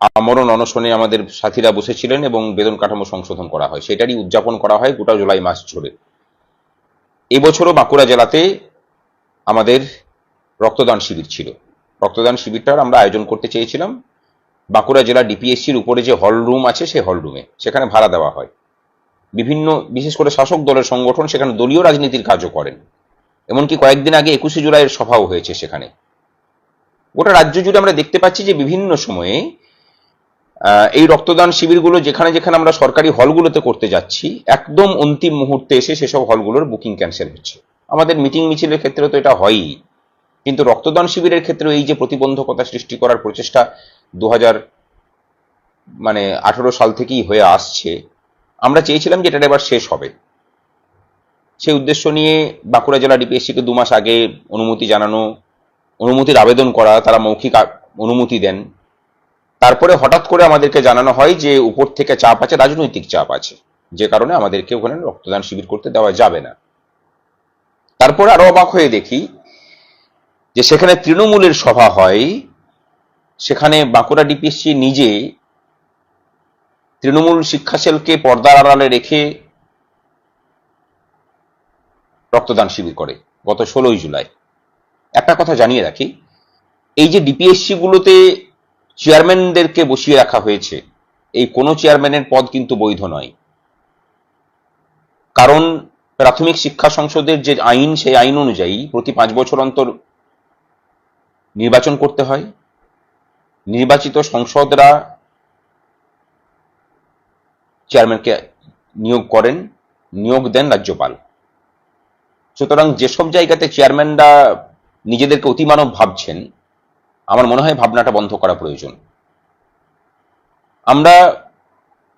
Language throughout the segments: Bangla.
আমরণ অনশনে আমাদের সাথীরা বসেছিলেন এবং বেতন কাঠামো সংশোধন করা হয়। সেটারই উদযাপন করা হয় গোটা জুলাই মাস জুড়ে। এবছরও বাঁকুড়া জেলাতে আমাদের রক্তদান শিবির ছিল। রক্তদান শিবিরটার আমরা আয়োজন করতে চেয়েছিলাম। বাঁকুড়া জেলা ডিপিএসসির উপরে যে হল রুম আছে সেই হল রুমে। সেখানে ভাড়া দেওয়া হয়। বিভিন্ন, বিশেষ করে শাসক দলের সংগঠন সেখানে দলীয় রাজনীতির কাজও করেন। এমনকি কয়েকদিন আগে একুশে জুলাইয়ের সভাও হয়েছে সেখানে। গোটা রাজ্য জুড়ে আমরা দেখতে পাচ্ছি যে বিভিন্ন সময়ে এই রক্তদান শিবিরগুলো যেখানে যেখানে আমরা সরকারি হলগুলোতে করতে যাচ্ছি, একদম অন্তিম মুহূর্তে এসে সেসব হলগুলোর বুকিং ক্যান্সেল হচ্ছে। আমাদের মিটিং মিছিলের ক্ষেত্রে তো এটা হয়ই, কিন্তু রক্তদান শিবিরের ক্ষেত্রে এই যে প্রতিবন্ধকতা সৃষ্টি করার প্রচেষ্টা দু হাজার মানে আঠেরো সাল থেকেই হয়ে আসছে, আমরা চেয়েছিলাম যে এটা এবার শেষ হবে। সেই উদ্দেশ্য নিয়ে বাঁকুড়া জেলা ডিপিএসসিকে দু মাস আগে অনুমতি জানানো, অনুমতির আবেদন করা, তারা মৌখিক অনুমতি দেন। তারপরে হঠাৎ করে আমাদেরকে জানানো হয় যে উপর থেকে চাপ আছে, রাজনৈতিক চাপ আছে। যে কারণে আমাদেরকে ওখানে রক্তদান শিবির করতে দেওয়া যাবে না। তারপরে আরও অবাক হয়ে দেখি যে সেখানে তৃণমূলের সভা হয়, সেখানে বাঁকুড়া ডিপিএসসি নিজে তৃণমূল শিক্ষা সেলকে পর্দার আড়ালে রেখে রক্তদান শিবির করে গত ষোলোই জুলাই। একটা কথা জানিয়ে রাখি, এই যে ডিপিএসসি গুলোতে চেয়ারম্যানদেরকে বসিয়ে রাখা হয়েছে। এই কোনো চেয়ারম্যানের পদ কিন্তু বৈধ নয়। কারণ প্রাথমিক শিক্ষা সংসদের যে আইন, সেই আইন অনুযায়ী প্রতি পাঁচ বছর অন্তর নির্বাচন করতে হয়। নির্বাচিত সংসদরা চেয়ারম্যানকে নিয়োগ করেন, নিয়োগ দেন রাজ্যপাল। সুতরাং যেসব জায়গাতে চেয়ারম্যানরা নিজেদেরকে অতিমানব ভাবছেন আমার মনে হয় ভাবনাটা বন্ধ করা প্রয়োজন। আমরা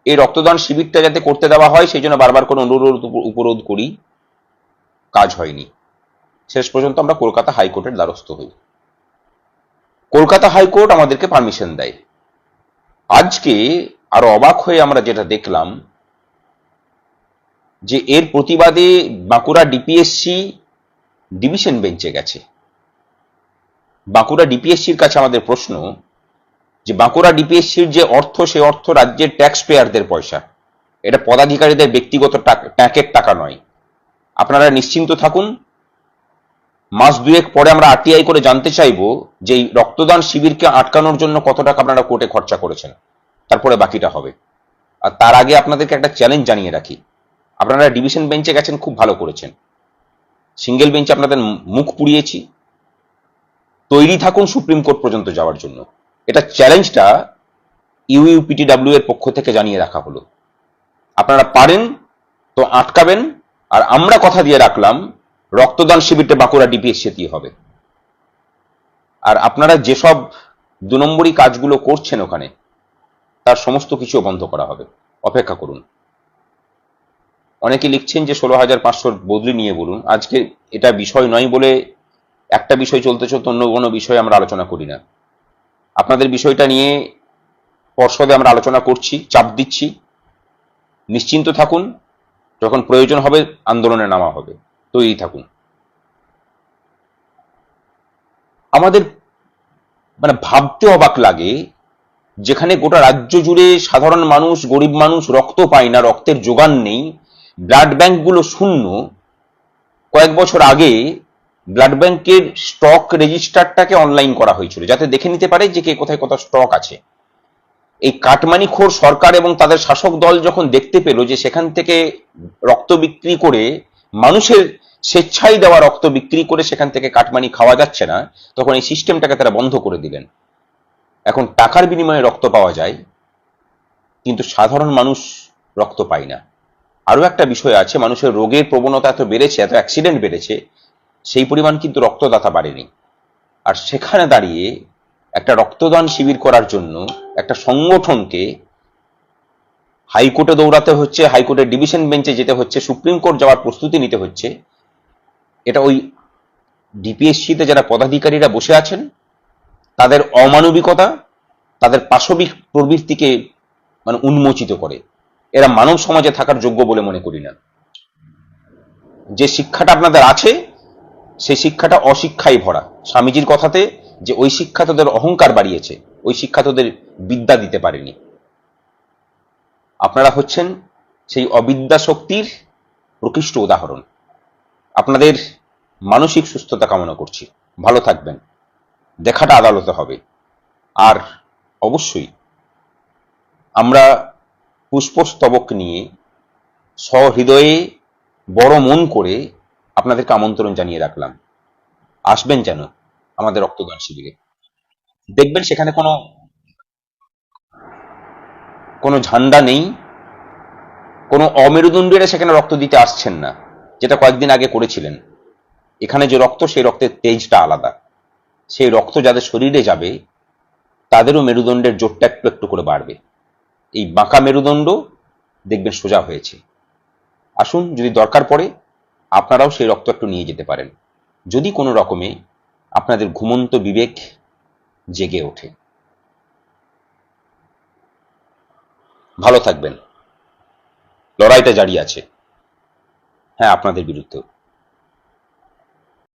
এই রক্তদান শিবিরটা যাতে করতে দেওয়া হয়, সেই জন্য বারবার করে অনুরোধ উপরোধ করি। কাজ হয়নি। শেষ পর্যন্ত আমরা কলকাতা হাইকোর্টের দ্বারস্থ হই। কলকাতা হাইকোর্ট আমাদেরকে পারমিশন দেয়। আজকে আরও অবাক হয়ে আমরা যেটা দেখলাম, যে এর প্রতিবাদে বাঁকুড়া ডিপিএসসি ডিভিশন বেঞ্চে গেছে। বাঁকুড়া ডিপিএসসির কাছে আমাদের প্রশ্ন যে বাঁকুড়া ডিপিএসসির যে অর্থ সে অর্থ রাজ্যের ট্যাক্স পেয়ারদের পয়সা। এটা পদাধিকারীদের ব্যক্তিগত ট্যাঁকের টাকা নয়। আপনারা নিশ্চিন্ত থাকুন, মাস দুয়েক পরে আমরা আরটিআই করে জানতে চাইব যে রক্তদান শিবিরকে আটকানোর জন্য কত টাকা আপনারা কোর্টে খরচা করেছেন। তারপরে বাকিটা হবে। আর তার আগে আপনাদেরকে একটা চ্যালেঞ্জ জানিয়ে রাখি। আপনারা ডিভিশন বেঞ্চে গেছেন, খুব ভালো করেছেন। সিঙ্গেল বেঞ্চে আপনাদের মুখ পুড়িয়েছি। তৈরি থাকুন সুপ্রিম কোর্ট পর্যন্ত যাওয়ার জন্য। এটা চ্যালেঞ্জটা ইউইউপিটিডাব্লিউ এর পক্ষ থেকে জানিয়ে রাখা হলো। আপনারা পারেন, তো আটকাবেন, আর আমরা কথা দিয়ে রাখলাম, রক্তদান শিবিরটা বাঁকুড়া ডিপিএসসিতেই হবে। আর আপনারা যেসব দু নম্বরই কাজগুলো করছেন ওখানে, তার সমস্ত কিছু বন্ধ করা হবে। অপেক্ষা করুন। অনেকে লিখছেন যে ষোলো হাজার পাঁচশোর বদলি নিয়ে বলুন। আজকে এটা বিষয় নয় বলে একটা বিষয় চলতে চলতে অন্য কোনো বিষয়ে আমরা আলোচনা করি না। আপনাদের বিষয়টা নিয়ে পর্ষদে আমরা আলোচনা করছি, চাপ দিচ্ছি। নিশ্চিন্ত থাকুন, যখন প্রয়োজন হবে আন্দোলনে নামা হবে। তৈরি থাকুন। আমাদের মানে ভাবতে অবাক লাগে, যেখানে গোটা রাজ্য জুড়ে সাধারণ মানুষ, গরিব মানুষ রক্ত পায় না, রক্তের যোগান নেই। ব্লাড ব্যাংকগুলো শূন্য। কয়েক বছর আগে ব্লাড ব্যাংকের স্টক রেজিস্টারটাকে অনলাইন করা হয়েছিল, যাতে দেখে নিতে পারে যে কে কোথায় কত স্টক আছে। এই কাটমানিখোর সরকার এবং তাদের শাসক দল যখন দেখতে পেল যে সেখান থেকে রক্ত বিক্রি করে মানুষের স্বেচ্ছায় দেওয়া রক্ত বিক্রি করে সেখান থেকে কাটমানি খাওয়া যাচ্ছে না, তখন এই সিস্টেমটাকে তারা বন্ধ করে দিলেন। এখন টাকার বিনিময়ে রক্ত পাওয়া যায়, কিন্তু সাধারণ মানুষ রক্ত পায় না। আরও একটা বিষয় আছে, মানুষের রোগের প্রবণতা এত বেড়েছে, এত অ্যাক্সিডেন্ট বেড়েছে সেই পরিমাণ কিন্তু রক্তদাতা বাড়েনি। আর সেখানে দাঁড়িয়ে একটা রক্তদান শিবির করার জন্য একটা সংগঠনকে হাইকোর্টে দৌড়াতে হচ্ছে, হাইকোর্টের ডিভিশন বেঞ্চে যেতে হচ্ছে, সুপ্রিম কোর্ট যাওয়ার প্রস্তুতি নিতে হচ্ছে। এটা ওই ডিপিএসসিতে যারা পদাধিকারীরা বসে আছেন, তাদের অমানবিকতা, তাদের পাশবিক প্রবৃত্তিকে মানে উন্মোচিত করে। এরা মানব সমাজে থাকার যোগ্য বলে মনে করি না। যে শিক্ষাটা আপনাদের আছে সেই শিক্ষাটা অশিক্ষায় ভরা। স্বামীজির কথাতে যে ওই শিক্ষা তোদের অহংকার বাড়িয়েছে, ওই শিক্ষা তোদের বিদ্যা দিতে পারেনি। আপনারা হচ্ছেন সেই অবিদ্যা শক্তির প্রকৃষ্ট উদাহরণ। আপনাদের মানসিক সুস্থতা কামনা করছি। ভালো থাকবেন। দেখাটা আদালতে হবে। আর অবশ্যই আমরা পুষ্পস্তবক নিয়ে সহৃদয়ে বড় মন করে আপনাদেরকে আমন্ত্রণ জানিয়ে রাখলাম। আসবেন যেন আমাদের রক্তদান শিবিরে। দেখবেন সেখানে কোনো কোনো ঝান্ডা নেই, কোনো অমেরুদণ্ডীরা সেখানে রক্ত দিতে আসছেন না, যেটা কয়েকদিন আগে করেছিলেন। এখানে যে রক্ত, সেই রক্তের তেজটা আলাদা। সেই রক্ত যাদের শরীরে যাবে, তাদেরও মেরুদণ্ডের জোরটা একটু একটু করে বাড়বে। এই বাঁকা মেরুদণ্ড দেখবেন সোজা হয়েছে। আসুন, যদি দরকার পড়ে আপনারাও সেই রক্ত একটু নিয়ে যেতে পারেন। যদি কোনো রকমে আপনাদের ঘুমন্ত বিবেক জেগে ওঠে। ভালো থাকবেন। লড়াইটা জারি আছে। হ্যাঁ আপনাদের বিরুদ্ধেও।